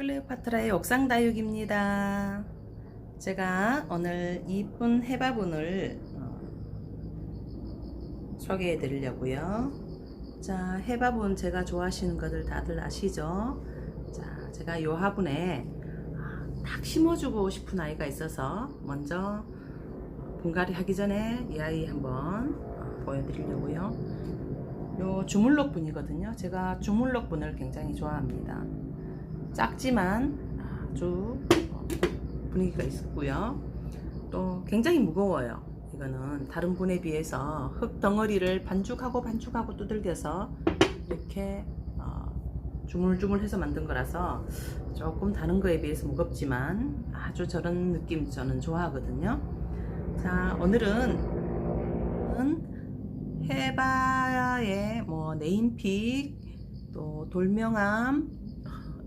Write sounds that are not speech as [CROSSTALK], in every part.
클레오파트라의 옥상 다육입니다. 제가 오늘 이쁜 해바분을 어, 소개해 드리려고요. 자, 해바분 제가 좋아하시는 것들 다들 아시죠? 자, 제가 요 화분에 아, 딱 심어주고 싶은 아이가 있어서 먼저 분갈이 하기 전에 이 아이 한번 어, 보여드리려고요. 요 주물럭 분이거든요. 제가 주물럭 분을 굉장히 좋아합니다. 작지만 아주 어, 분위기가 있었고요. 또 굉장히 무거워요. 이거는 다른 분에 비해서 흙 덩어리를 반죽하고 반죽하고 두들겨서 이렇게 어, 주물주물해서 만든 거라서 조금 다른 거에 비해서 무겁지만 아주 저런 느낌 저는 좋아하거든요. 자 오늘은 해바의 뭐 네임픽 또 돌명암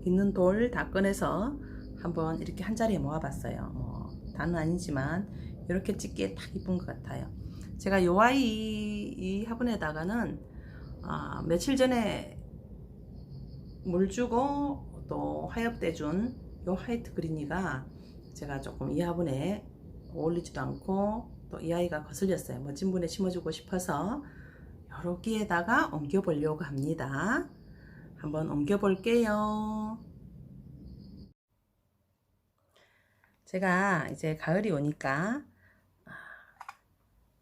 있는 돌 다 꺼내서 한번 이렇게 한 자리에 모아봤어요. 어, 다는 아니지만 이렇게 찍기에 딱 이쁜 것 같아요. 제가 요 아이 이 화분에다가는 아, 며칠 전에 물 주고 또 화엽대 준 요 화이트 그린이가 제가 조금 이 화분에 어울리지도 않고 또 이 아이가 거슬렸어요. 멋진 분에 심어주고 싶어서 여기에다가 옮겨 보려고 합니다. 한번 옮겨 볼게요. 제가 이제 가을이 오니까 아,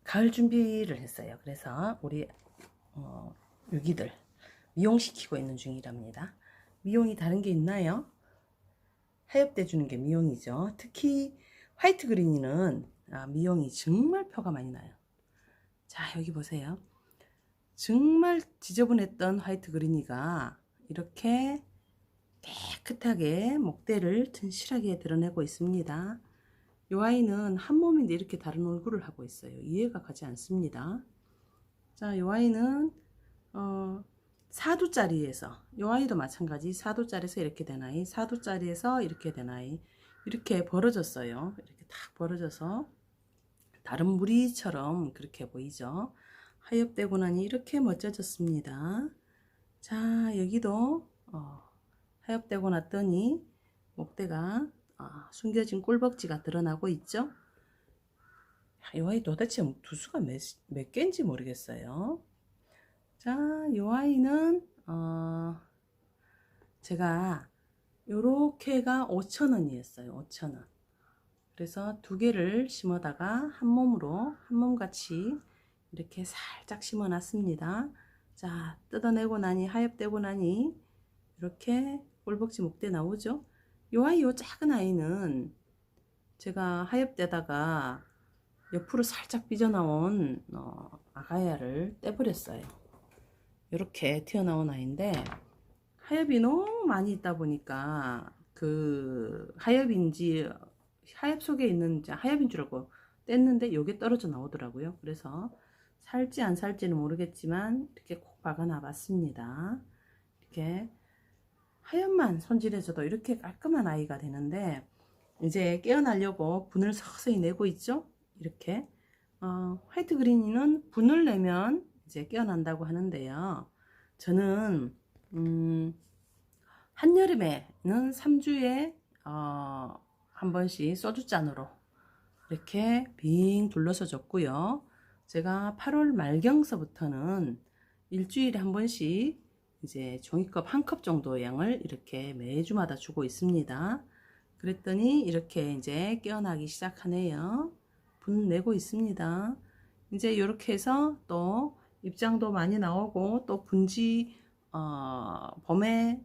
가을 준비를 했어요. 그래서 우리 어, 유기들 미용시키고 있는 중이랍니다. 미용이 다른 게 있나요? 하엽대 주는 게 미용이죠. 특히 화이트 그린이는 아, 미용이 정말 표가 많이 나요. 자 여기 보세요. 정말 지저분했던 화이트 그린이가 이렇게 깨끗하게 목대를 튼실하게 드러내고 있습니다. 이 아이는 한 몸인데 이렇게 다른 얼굴을 하고 있어요. 이해가 가지 않습니다. 자, 이 아이는 어, 4두짜리에서 이 아이도 마찬가지 4두짜리에서 이렇게 된 아이 4두짜리에서 이렇게 된 아이 이렇게 벌어졌어요. 이렇게 탁 벌어져서 다른 무리처럼 그렇게 보이죠. 하엽되고 나니 이렇게 멋져졌습니다. 자 여기도 어, 하엽되고 났더니 목대가 어, 숨겨진 꿀벅지가 드러나고 있죠. 이 아이 도대체 두수가 몇, 몇 개인지 모르겠어요. 자, 이 아이는 어, 제가 요렇게가 5천원이었어요. 5천원. 그래서 두 개를 심어다가 한 몸으로 한 몸같이 이렇게 살짝 심어 놨습니다. 자, 뜯어내고 나니 하엽되고 나니 이렇게 꿀벅지 목대 나오죠. 요 아이 요 작은 아이는 제가 하엽되다가 옆으로 살짝 삐져나온 어, 아가야를 떼버렸어요. 이렇게 튀어나온 아이인데 하엽이 너무 많이 있다 보니까 그 하엽인지 하엽 속에 있는 하엽인 줄 알고 뗐는데 요게 떨어져 나오더라고요. 그래서 살지 안 살지는 모르겠지만 이렇게 콕 박아놔 봤습니다. 이렇게 하얀만 손질해줘도 이렇게 깔끔한 아이가 되는데 이제 깨어나려고 분을 서서히 내고 있죠. 이렇게 어, 화이트 그린이는 분을 내면 이제 깨어난다고 하는데요. 저는 음, 한여름에는 3주에 어, 한 번씩 소주잔으로 이렇게 빙 둘러서 줬고요. 제가 8월 말경서부터는 일주일에 한 번씩 이제 종이컵 한 컵 정도 양을 이렇게 매주마다 주고 있습니다. 그랬더니 이렇게 이제 깨어나기 시작하네요. 분 내고 있습니다. 이제 이렇게 해서 또 입장도 많이 나오고 또 분지 어, 봄에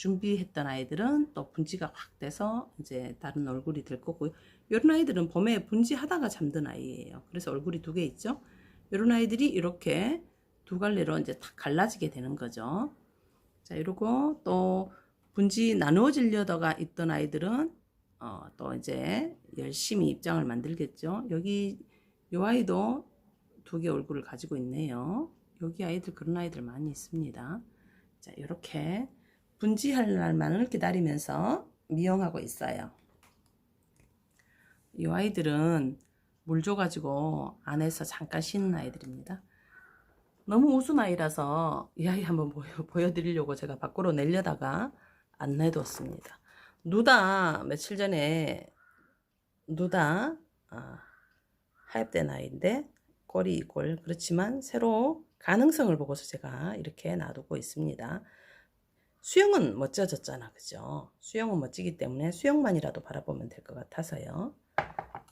준비했던 아이들은 또 분지가 확 돼서 이제 다른 얼굴이 될 거고요. 이런 아이들은 봄에 분지 하다가 잠든 아이예요. 그래서 얼굴이 두 개 있죠. 이런 아이들이 이렇게 두 갈래로 이제 탁 갈라지게 되는 거죠. 자, 이러고 또 분지 나누어지려다가 있던 아이들은 어, 또 이제 열심히 입장을 만들겠죠. 여기 요 아이도 두 개 얼굴을 가지고 있네요. 여기 아이들 그런 아이들 많이 있습니다. 자, 이렇게 분지할 날만을 기다리면서 미용하고 있어요. 이 아이들은 물 줘가지고 안에서 잠깐 쉬는 아이들입니다. 너무 우순 아이라서 이 아이 한번 보여, 보여드리려고 제가 밖으로 내려다가 안 내뒀습니다. 누다 며칠 전에 누다 아, 하엽된 아이인데 꼬리 이꼴 그렇지만 새로 가능성을 보고서 제가 이렇게 놔두고 있습니다. 수영은 멋져졌잖아, 그죠? 수영은 멋지기 때문에 수영만이라도 바라보면 될 것 같아서요.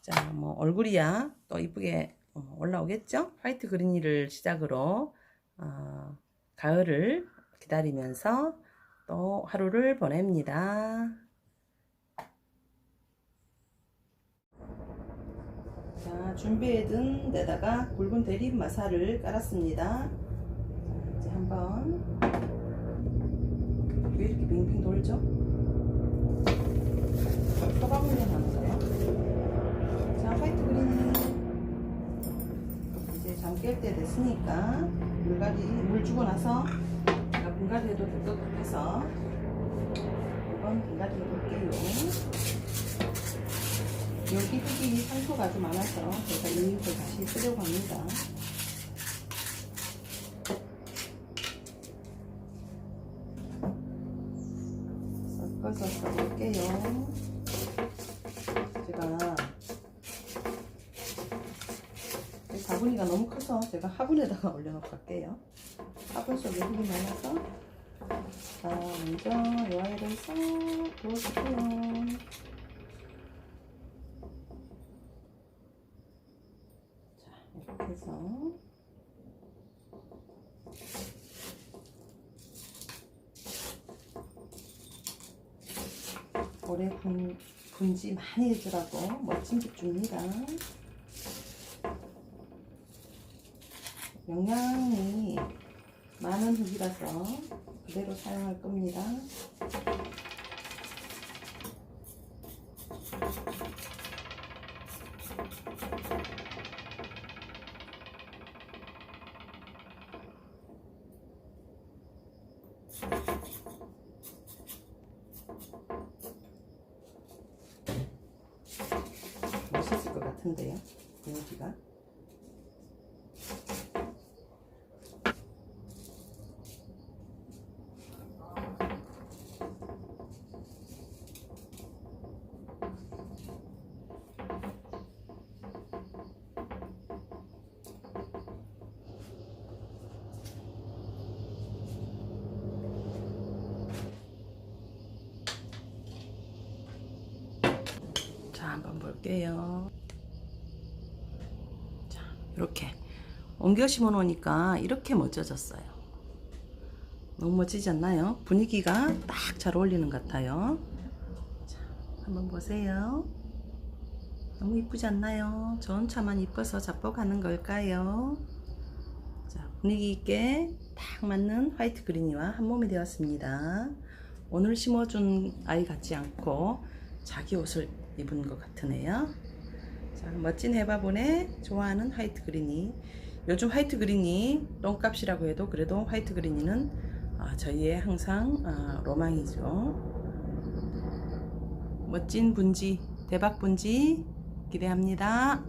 자, 뭐 얼굴이야 또 이쁘게 어, 올라오겠죠? 화이트 그린이를 시작으로 어, 가을을 기다리면서 또 하루를 보냅니다. 자, 준비해둔 데다가 굵은 대립 마사를 깔았습니다. 자, 이제 한번 왜 이렇게 빙빙 돌죠? 훈련하는 거예요. 자, 화이트 그린 이제 잠 깰 때 됐으니까 물갈이 물 주고 나서 제가 분갈이 해도 될것 같아서 한번 분갈이 해볼게요. 여기 흙이 산소가 아주 많아서 제가 이 흙을 다시 쓰려고 합니다. 섞어서 써볼게요. 제가 이 바구니가 너무 커서 제가 화분에다가 [LAUGHS] 올려놓고 갈게요. 화분 속에 흙이 많아서 자 먼저 이 아이를 싹 부어주고요. 자 이렇게 해서 올해 분, 분지 많이 해주라고 멋진 집 줍니다. 영양이 많은 흙이라서 그대로 사용할 겁니다. 멋있을 것 같은데요, 분위기가. 자, 한번 볼게요. 자, 이렇게 옮겨 심어 놓으니까 이렇게 멋져졌어요. 너무 멋지지 않나요? 분위기가 딱 잘 어울리는 것 같아요. 자, 한번 보세요. 너무 이쁘지 않나요? 전 차만 이뻐서 자뻑하는 걸까요? 자, 분위기 있게 딱 맞는 화이트 그린이와 한 몸이 되었습니다. 오늘 심어준 아이 같지 않고 자기 옷을 입은 것 같으네요. 자, 멋진 해바본에 좋아하는 화이트 그린이. 요즘 화이트 그린이 똥값이라고 해도 그래도 화이트 그린이는 아, 저희의 항상 아, 로망이죠. 멋진 분지, 대박 분지 기대합니다.